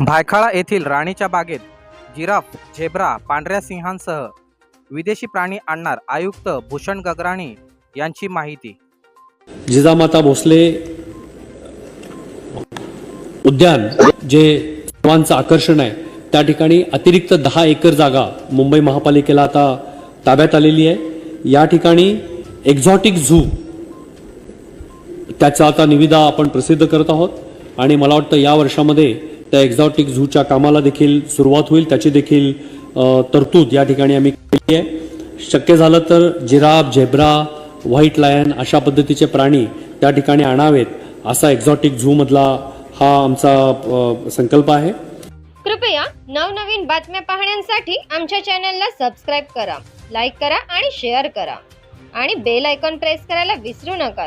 भायखळा येथील राणीच्या बागेत जिराफ झेब्रा पांढऱ्या सिंहांसह विदेशी प्राणी आणणार आयुक्त भूषण गगराणी यांची माहिती. जिजामाता भोसले उद्यान जे सर्वांचं आकर्षण आहे त्या ठिकाणी अतिरिक्त दहा एकर जागा मुंबई महापालिकेला आता ताब्यात आलेली आहे. या ठिकाणी एक्झॉटिक झू त्याचा आता निविदा आपण प्रसिद्ध करत आहोत. आणि मला वाटतं या वर्षामध्ये त्या एक्झॉटिक झूच्या कामाला देखील सुरुवात होईल त्याची देखील तरतूद या ठिकाणी आम्ही केली आहे. शक्य झालं तर जिराफ झेब्रा व्हाईट लायन अशा पद्धतीचे प्राणी त्या ठिकाणी आणावेत असा एक्झॉटिक झूमधला हा आमचा संकल्प आहे. कृपया नवनवीन बातम्या पाहण्यासाठी आमच्या चॅनलला सबस्क्राईब करा लाईक करा आणि शेअर करा. आणि बेल आयकॉन प्रेस करायला विसरू नका.